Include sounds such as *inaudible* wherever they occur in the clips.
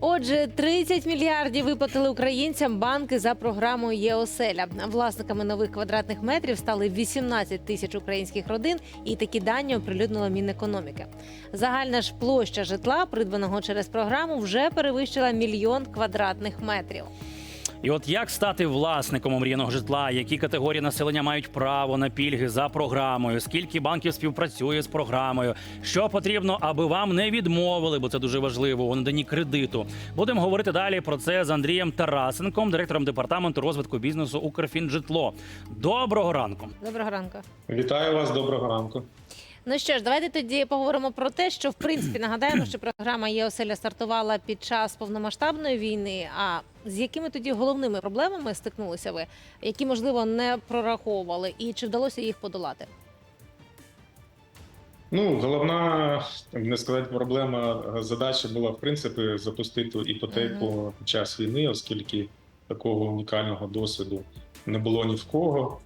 Отже, 30 мільярдів виплатили українцям банки за програмою ЄОСЕЛЯ. Власниками нових квадратних метрів стали 18 тисяч українських родин, і такі дані оприлюднило Мінекономіки. Загальна ж площа житла, придбаного через програму, вже перевищила мільйон квадратних метрів. І от як стати власником омріяного житла, які категорії населення мають право на пільги за програмою, скільки банків співпрацює з програмою, що потрібно, аби вам не відмовили, бо це дуже важливо у наданні кредиту. Будемо говорити далі про це з Андрієм Тарасенком, директором департаменту розвитку бізнесу Укрфінжитло. Доброго ранку. Доброго ранку. Вітаю вас, доброго ранку. Ну що ж, давайте тоді поговоримо про те, що в принципі нагадаємо, що програма ЄОСЕЛЯ стартувала під час повномасштабної війни. А з якими тоді головними проблемами стикнулися ви, які можливо не прораховували, і чи вдалося їх подолати? Ну, головна, не сказати, проблема задача була в принципі запустити іпотеку під час війни, оскільки такого унікального досвіду не було ні в кого.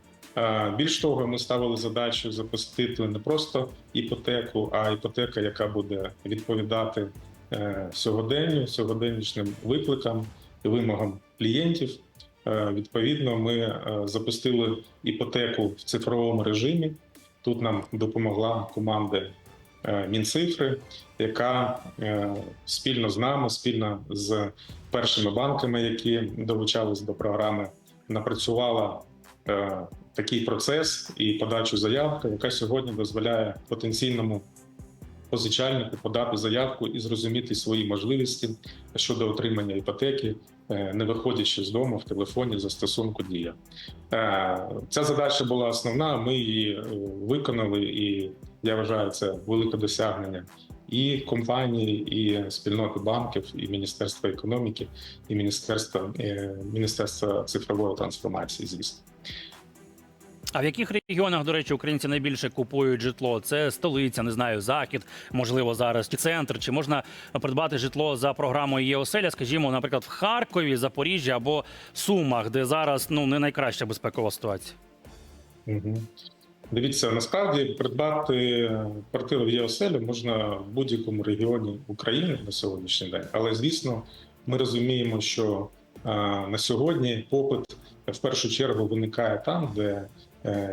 Більш того, ми ставили задачу запустити не просто іпотеку, а іпотека, яка буде відповідати е, сьогоденню, сьогоденнішнім викликам і вимогам клієнтів. Е, Відповідно, ми е, запустили іпотеку в цифровому режимі. Тут нам допомогла команда Мінцифри, яка спільно з нами, спільно з першими банками, які долучались до програми, напрацювала такий процес і подачу заявки, яка сьогодні дозволяє потенційному позичальнику подати заявку і зрозуміти свої можливості щодо отримання іпотеки, е, не виходячи з дому в телефоні застосунку Дія. Е, Ця задача була основна. Ми її е, виконали, і я вважаю це велике досягнення і компанії, і спільноти банків, і Міністерства економіки, і Міністерства, Міністерства цифрової трансформації. Звісно. А в яких регіонах, до речі, українці найбільше купують житло? Це столиця, не знаю, захід, можливо, зараз чи центр. Чи можна придбати житло за програмою ЄОСЕЛЯ, скажімо, наприклад, в Харкові, Запоріжжі або Сумах, де зараз ну не найкраща безпекова ситуація? Угу. Дивіться, насправді придбати квартиру в ЄОСЕЛі можна в будь-якому регіоні України на сьогоднішній день. Але звісно, ми розуміємо, що а, на сьогодні попит в першу чергу виникає там, де е,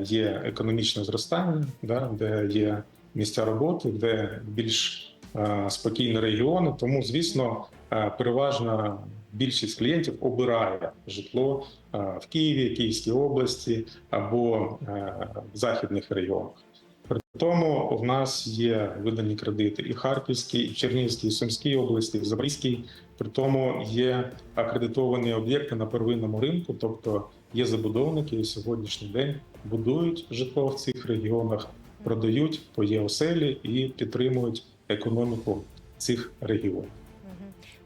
є економічне зростання, да, де є місця роботи, де більш е, спокійні регіони. Тому, звісно, е, переважна більшість клієнтів обирає житло е, в Києві, Київській області або е, в західних регіонах. Тому в нас є видані кредити і Харківській, і Чернігівській, і Сумській області, і Забрізькій. При тому є акредитовані об'єкти на первинному ринку, тобто є забудовники, і сьогоднішній день будують житло в цих регіонах, продають по ЄОСЕЛі і підтримують економіку цих регіонів.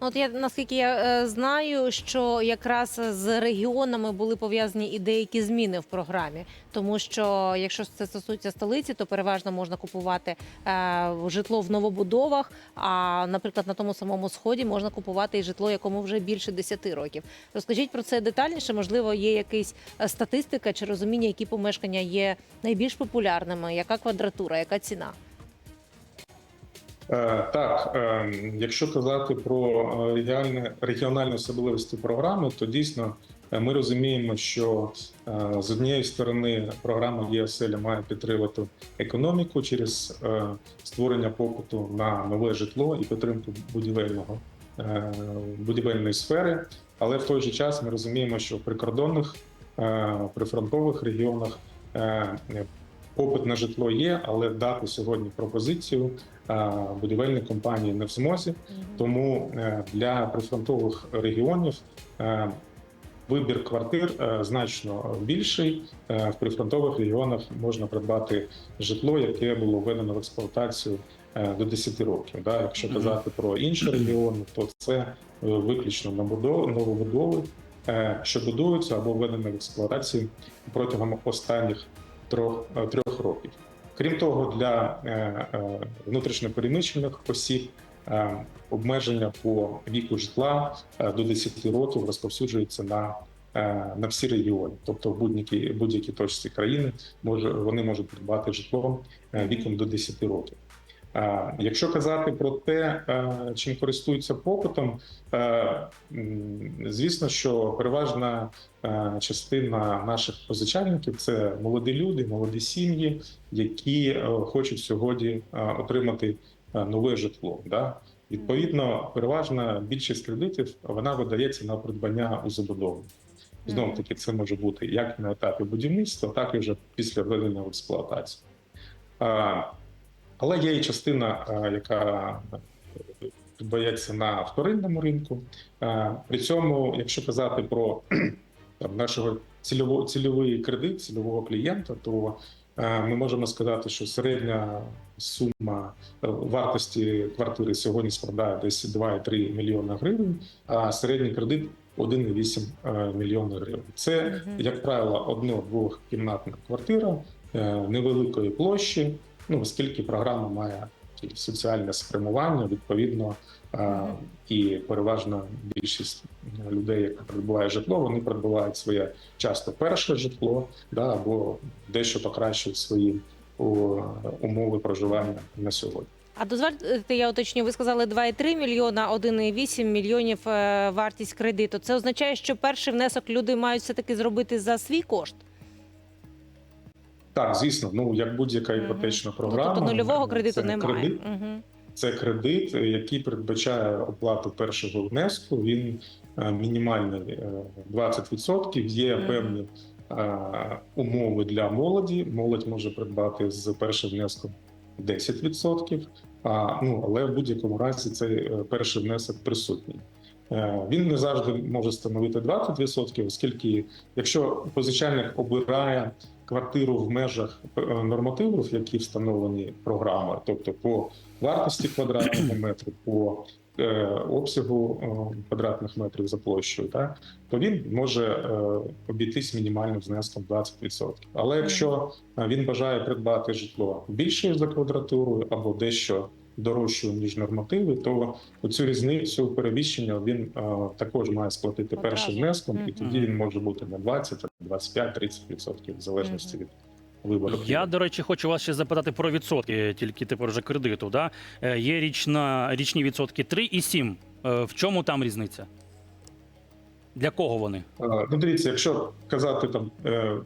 Ну, От я наскільки я е, знаю, що якраз з регіонами були пов'язані і деякі зміни в програмі, тому що якщо це стосується столиці, то переважно можна купувати е, житло в новобудовах. А наприклад, на тому самому сході можна купувати і житло, якому вже більше 10 років. Розкажіть про це детальніше. Можливо, є якась е, статистика чи розуміння, які помешкання є найбільш популярними, яка квадратура, яка ціна? Е, Так, е, якщо казати про е, регіональні, регіональні особливості програми, то дійсно ми розуміємо, що з однієї сторони програма ЄСЛ має підтримувати економіку через створення попиту на нове житло і підтримку будівельного будівельної сфери. Але в той же час ми розуміємо, що в прикордонних прифронтових регіонах попит на житло є, але дати сьогодні пропозицію будівельні компанії не в змозі. Тому е, для прифронтових регіонів е, вибір квартир е, значно більший. В прифронтових регіонах можна придбати житло, яке було введено в експлуатацію до 10 років. Да? Якщо казати про інші регіони, то це виключно новобудови, новобудови, що будуються або введені в експлуатацію протягом останніх трьох, е, трьох років. Крім того, для е, е, внутрішньопереміщених осіб обмеження по віку житла до 10 років розповсюджується на, на всі регіони, тобто в будь-якій будь-якій точці країни може вони можуть придбати житло віком до 10 років. Якщо казати про те, чим користуються попитом, звісно, що переважна частина наших позичальників це молоді люди, молоді сім'ї, які е, хочуть сьогодні отримати е, нове житло. Да? Відповідно, переважна більшість кредитів вона видається на придбання у забудови. Знову таки, це може бути як на етапі будівництва, так і вже після введення в експлуатацію. Але є і частина, яка придбається на вторинному ринку. При цьому, якщо казати про *clears throat* там, нашого цільового цільовий кредит, цільового клієнта, то е, ми можемо сказати, що середня сума е, вартості квартири сьогодні складає десь 2,3 мільйона гривень, а середній кредит 1,8 е, мільйона гривень. Це, як правило, одно-двохкімнатна квартира е, невеликої площі. Ну, оскільки програма має соціальне спрямування, відповідно, і переважна більшість людей, які придбає житло, вони придбають своє часто перше житло, да, або дещо покращують свої умови проживання на сьогодні. А дозвольте, я уточню, ви сказали 2,3 мільйона, 1,8 мільйонів е, вартість кредиту. Це означає, що перший внесок люди мають все-таки зробити за свій кошт? Так, звісно, ну як будь-яка іпотечна Ну, програма, тобто нульового це кредиту немає. Кредит, Угу. це кредит, який передбачає оплату першого внеску. Він е, мінімальний е, 20%. Є Мгм. певні е, умови для молоді. Молодь може придбати з першим внеском 10%. А, ну, але в будь-якому разі цей е, перший внесок присутній. Е, Він не завжди може становити 20%, оскільки якщо позичальник обирає квартиру в межах е, нормативів, які встановлені програмою, тобто по вартості квадратного *clears throat* метру, по е, обсягу е, квадратних метрів за площею, так, то він може обійтись мінімальним внеском 20%. Але якщо він бажає придбати житло більше за квадратурою або дещо дорожчою, ніж нормативи, то оцю різницю перевіщення він також має сплатити першим внеском, і тоді він може бути на 20, 25, 30%, в залежності від вибору. Я, до речі, хочу вас ще запитати про відсотки, тільки тепер вже кредиту. Да? Е, Є річна, річні відсотки 3 і 7. Е, В чому там різниця? Для кого вони? Е, Ну, дивіться, якщо казати там е,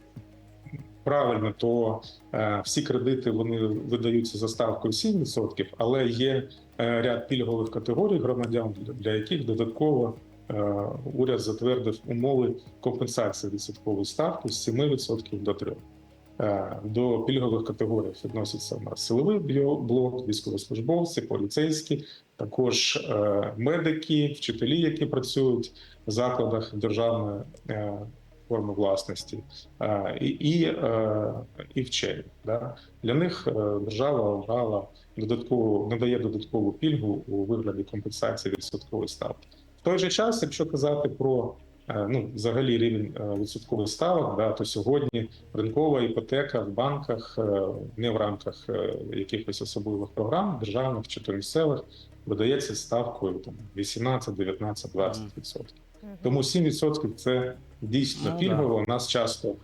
правильно, то е, всі кредити вони видаються за ставкою 7%, але є е, ряд пільгових категорій громадян, для- яких додатково уряд затвердив умови компенсації відсоткової ставки з 7% до 3%. Е, До пільгових категорій відносяться у нас силовий блок, військовослужбовці, поліцейські, також е, медики, вчителі, які працюють в закладах державної е, форми власності, е, і, і, е, і вчені. Да? Для них е, держава обрала додаткову, надає додаткову пільгу у вигляді компенсації відсоткової ставки. Той же час, якщо казати про е, ну, взагалі рівень е, відсоткових ставок, да, то сьогодні ринкова іпотека в банках е, не в рамках якихось особливих програм, державних чи то місцевих, видається ставкою там 18, 19, 20 відсотків. Тому 7% це дійсно Ну, пільгово. Нас часто е,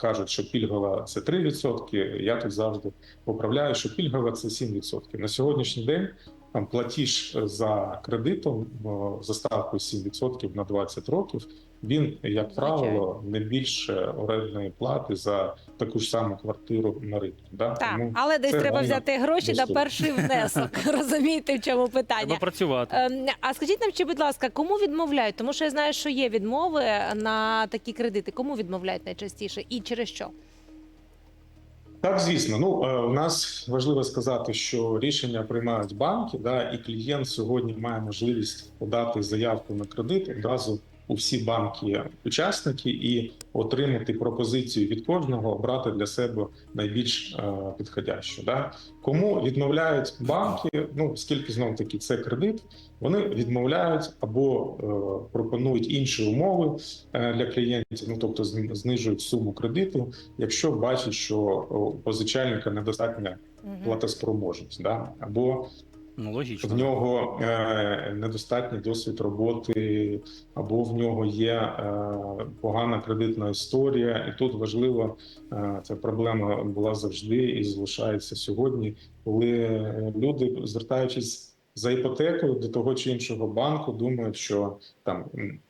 кажуть, що пільгова це 3%. Я тут завжди поправляю, що пільгова це 7%. На сьогоднішній день там платіж за кредитом за ставкою 7% на 20 років. Він, як правило, не більше орендної плати за таку ж саму квартиру на ринку. Да? Так, Тому але десь треба взяти гроші на перший внесок. *laughs* Розумієте, в чому Треба питання? працювати. Ем, А скажіть нам, чи, будь ласка, кому відмовляють? Тому що я знаю, що є відмови на такі кредити. Кому відмовляють найчастіше і через що? Так, звісно. Ну е, у нас важливо сказати, що рішення приймають банки, да, і клієнт сьогодні має можливість подати заявку на кредит одразу у всі банки-учасники і отримати пропозицію від кожного, обрати для себе найбільш е, підходящу. Да. Кому відмовляють банки? Ну оскільки знов таки це кредит, вони відмовляють або е, пропонують інші умови е, для клієнтів, ну тобто знижують суму кредиту, якщо бачать, що позичальника недостатня платоспроможність, да? або Ну в нього е, недостатній досвід роботи, або в нього є е, погана кредитна історія, і тут важливо е, ця проблема була завжди і залишається сьогодні, коли люди, звертаючись за іпотекою до того чи іншого банку, думають, що там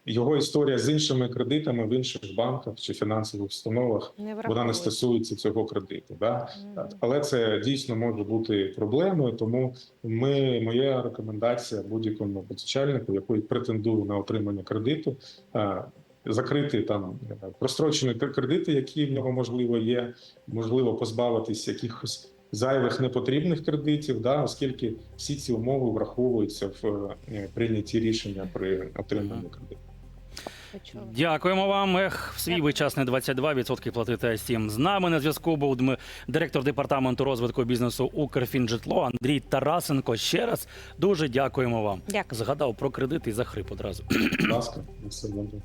його історія з іншими кредитами в інших банках чи фінансових установах Не вона не стосується цього кредиту. Да? Мгм. Але це дійсно може бути проблемою. Тому ми моя рекомендація будь-якому позичальнику, який претендує на отримання кредиту, е, закрити там е, прострочені кредити, які в нього можливо є, можливо, позбавитись якихось. Зайвих непотрібних кредитів, да, оскільки всі ці умови враховуються в е, прийнятті рішення при отриманні кредиту. Дякуємо вам. Ех, свій би час не 22% платити а 7. З нами на зв'язку був Дми- директор департаменту розвитку бізнесу Укрфінжитло Андрій Тарасенко. Ще раз дуже дякуємо вам. Дякую. Згадав про кредити і захрип одразу. Будь ласка, все добре.